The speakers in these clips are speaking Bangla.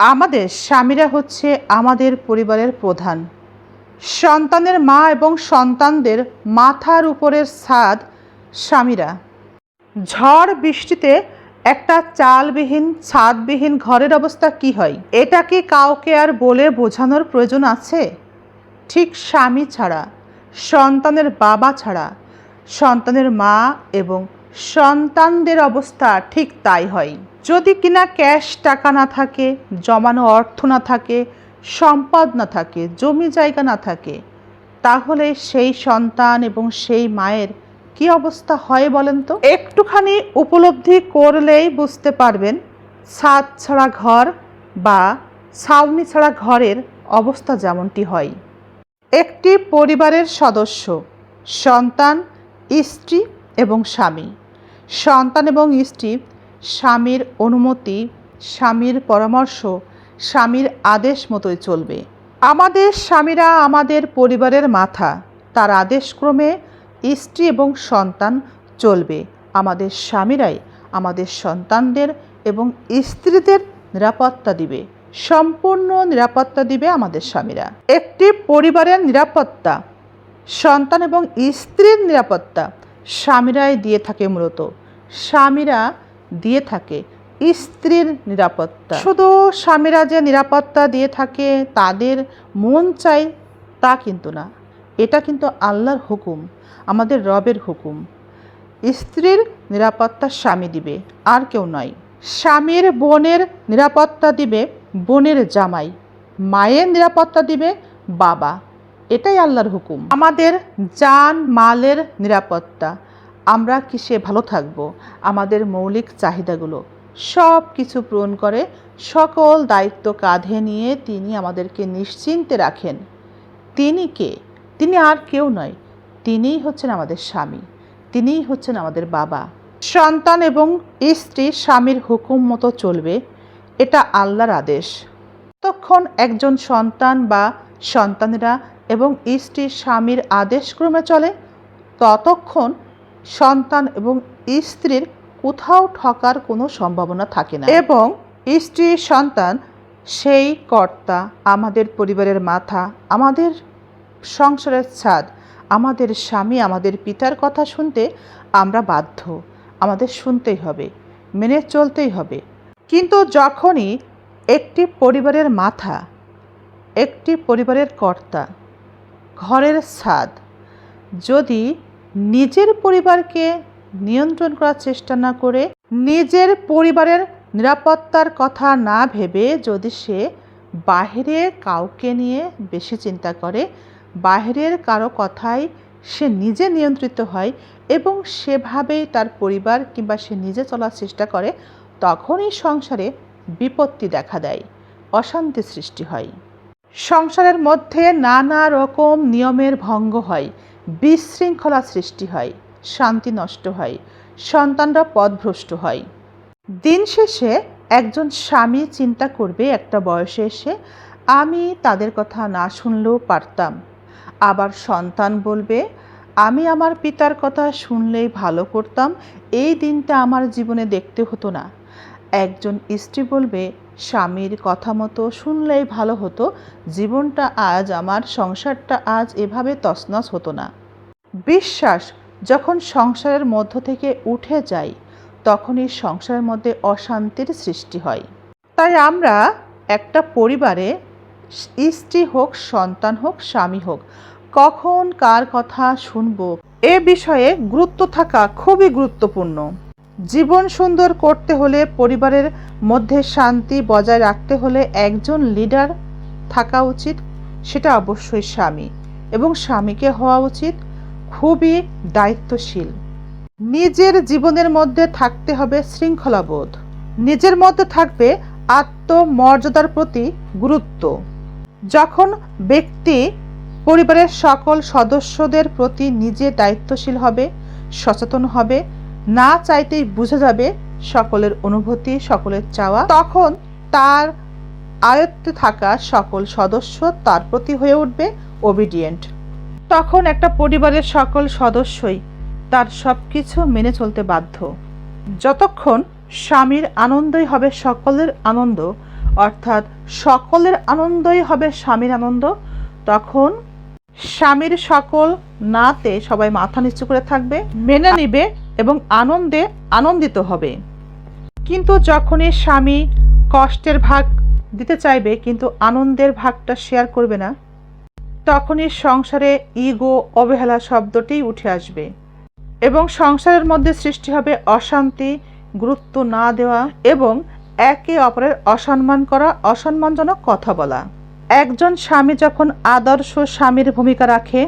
আমাদের স্বামীরা হচ্ছে আমাদের পরিবারের প্রধান। সন্তানের মা এবং সন্তানদের মাথার উপরের স্বাদ স্বামীরা। ঝড় বৃষ্টিতে একটা চালবিহীন, ছাদবিহীন ঘরের অবস্থা কি হয়? এটা কি কাউকে আর বলে বোঝানোর প্রয়োজন আছে? ঠিক স্বামী ছাড়া, সন্তানের বাবা ছাড়া, সন্তানের মা এবং সন্তানদের অবস্থা ঠিক তাই হয়। যদি কিনা ক্যাশ টাকা না থাকে, জমানো অর্থ না থাকে, সম্পদ না থাকে, জমি জায়গা না থাকে, তাহলে সেই সন্তান এবং সেই মায়ের কি অবস্থা হয় বলেন তো? একটুখানি উপলব্ধি করলেই বুঝতে পারবেন ছাদ ছাড়া ঘর বা ছাউনি ছাড়া ঘরের অবস্থা যেমনটি হয়। একটি পরিবারের সদস্য, সন্তান, স্ত্রী এবং স্বামী। সন্তান এবং স্ত্রী স্বামীর অনুমতি, স্বামীর পরামর্শ, স্বামীর আদেশ মতোই চলবে। আমাদের স্বামীরা আমাদের পরিবারের মাথা, তার আদেশক্রমে স্ত্রী এবং সন্তান চলবে। আমাদের স্বামীরাই আমাদের সন্তানদের এবং স্ত্রীদের নিরাপত্তা দিবে। সম্পূর্ণ নিরাপত্তা দিবে আমাদের স্বামীরা। একটি পরিবারের নিরাপত্তা, সন্তান এবং স্ত্রীর নিরাপত্তা স্বামীরাই দিয়ে থাকে মূলত। স্বামীরা দিয়ে থাকে। স্ত্রীর নিরাপত্তা। শুধু স্বামীরা যে নিরাপত্তা দিয়ে থাকে, তাদের মন চাই তা কিন্তু না। এটা কিন্তু আল্লাহর হুকুম, আমাদের রবের হুকুম। স্ত্রীর নিরাপত্তা স্বামী দিবে, আর কেউ নয়। স্বামীর বোনের নিরাপত্তা দিবে বোনের জামাই, মায়ের নিরাপত্তা দিবে বাবা। এটাই আল্লাহর হুকুম। আমাদের জান, মালের নিরাপত্তা। আমরা কিসে ভালো থাকব? আমাদের মৌলিক চাহিদাগুলো। সব কিছু পূরণ করে সকল দায়িত্ব কাঁধে নিয়ে তিনি আমাদেরকে নিশ্চিন্তে রাখেন। তিনি কে? তিনি আর কেউ নয়। তিনিই হচ্ছেন আমাদের স্বামী। তিনিই হচ্ছেন আমাদের বাবা। সন্তান এবং স্ত্রী স্বামীর হুকুম মতো চলবে, এটা আল্লাহর আদেশ। ততক্ষণ একজন সন্তান বা সন্তানেরা এবং স্ত্রী স্বামীর আদেশক্রমে চলে, ততক্ষণ সন্তান এবং স্ত্রীর কোথাও ঠকার কোনো সম্ভাবনা থাকে না। এবং স্ত্রী সন্তান, সেই কর্তা, আমাদের পরিবারের মাথা, আমাদের সংসারের ছাদ, আমাদের স্বামী, আমাদের পিতার কথা শুনতে আমরা বাধ্য। আমাদের শুনতেই হবে, মেনে চলতেই হবে। কিন্তু যখনই একটি পরিবারের মাথা, একটি পরিবারের কর্তা, ঘরের ছাদ, যদি নিজের পরিবারকে নিয়ন্ত্রণ করার চেষ্টা না করে নিজের পরিবারের নিরাপত্তার কথা না ভেবে যদি সে বাহিরে কাউকে নিয়ে বেশি চিন্তা করে, বাহিরের কারও কথাই সে নিজে নিয়ন্ত্রিত হয় এবং সেভাবেই তার পরিবার কিংবা সে নিজে চলার চেষ্টা করে, তখনই সংসারে বিপত্তি দেখা দেয়, অশান্তি সৃষ্টি হয়। সংসারের মধ্যে নানা রকম নিয়মের ভঙ্গ হয়। বিশৃঙ্খলা সৃষ্টি হয়, শান্তি নষ্ট হয়, সন্তানরা পথভ্রষ্ট হয়। দিন শেষে একজন স্বামী চিন্তা করবে একটা বয়সে এসে, আমি তাদের কথা না শুনলেও পারতাম। আবার সন্তান বলবে, আমি আমার পিতার কথা শুনলেই ভালো করতাম, এই দিনটা আমার জীবনে দেখতে হতো না। একজন স্ত্রী বলবে, স্বামীর কথা মতো শুনলেই ভালো হতো, জীবনটা আজ আমার, সংসারটা আজ এভাবে তছনছ হতো না। বিশ্বাস যখন সংসারের মধ্য থেকে উঠে যায়, তখনই সংসারের মধ্যে অশান্তির সৃষ্টি হয়। তাই আমরা একটা পরিবারে স্ত্রী হোক, সন্তান হোক, স্বামী হোক, কখন কার কথা শুনব? এ বিষয়ে গুরুত্ব থাকা খুবই গুরুত্বপূর্ণ। জীবন সুন্দর করতে হলে পরিবারের মধ্যে শান্তি বজায় রাখতে হলে একজন লিডার থাকা উচিত, সেটা অবশ্যই স্বামী। এবং স্বামীকে হওয়া উচিত খুবই দায়িত্বশীল। নিজের জীবনের মধ্যে থাকতে হবে শৃঙ্খলাবোধ। নিজের মধ্যে থাকবে আত্মমর্যাদার প্রতি গুরুত্ব। যখন ব্যক্তি পরিবারের সকল সদস্যদের প্রতি নিজে দায়িত্বশীল হবে, সচেতন হবে, না চাইতেই বুঝে যাবে সকলের অনুভূতি, সকলের চাওয়া, তখন তার আয়ত্তে থাকা সকল সদস্য তার প্রতি হয়ে উঠবে ওবিডিয়েন্ট তখন একটা পরিবারের সকল সদস্যই তার সব কিছু মেনে চলতে বাধ্য। যতক্ষণ স্বামীর আনন্দই হবে সকলের আনন্দ, অর্থাৎ সকলের আনন্দই হবে স্বামীর আনন্দ, তখন স্বামীর সকল নাতে সবাই মাথা নিচু করে থাকবে, মেনে নিবে এবং আনন্দে আনন্দিত হবে। কিন্তু যখনই স্বামী কষ্টের ভাগ দিতে চাইবে, কিন্তু আনন্দের ভাগটা শেয়ার করবে না তখনই সংসারে ইগো, অবহেলা শব্দটি উঠে আসবে এবং সংসারের মধ্যে সৃষ্টি হবে অশান্তি, গুরুত্ব না দেওয়া এবং একে অপরের অসম্মান করা, অসম্মানজনক কথা বলা। একজন স্বামী যখন আদর্শ স্বামীর ভূমিকা রাখে,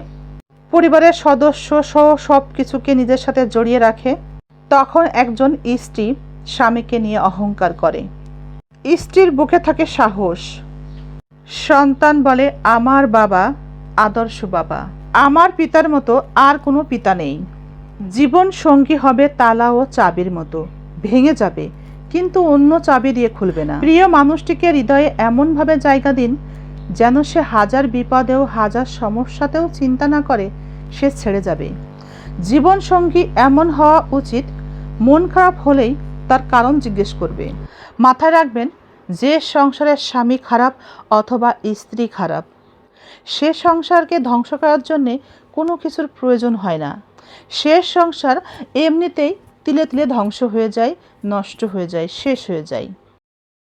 পরিবারের সদস্য সহ সব কিছুকে নিজের সাথে জড়িয়ে রাখে, তখন একজন স্ত্রী স্বামীকে নিয়ে অহংকার করে। স্ত্রীর বুকে থাকে সাহস। সন্তান বলে, আমার বাবা আদর্শ বাবা। আমার পিতার মতো আর কোনো পিতা নেই। জীবন সঙ্গী হবে তালা ও চাবির মতো। ভেঙে যাবে, কিন্তু অন্য চাবি দিয়ে খুলবে না। প্রিয় মানুষটিকে হৃদয়ে এমনভাবে জায়গা দিন, যেন সে হাজার বিপদেও, হাজার সমস্যাতেও চিন্তা না করে, সে ছেড়ে যাবে। জীবন সঙ্গী এমন হওয়া উচিত, মন খারাপ হলেই তার কারণ জিজ্ঞেস করবে। মাথায় রাখবেন, যে সংসারের স্বামী খারাপ অথবা স্ত্রী খারাপ সে সংসারকে ধ্বংস করার জন্যে কোনো কিছুর প্রয়োজন হয় না। শেষ সংসার এমনিতেই তিলে তিলে ধ্বংস হয়ে যায়, নষ্ট হয়ে যায়, শেষ হয়ে যায়।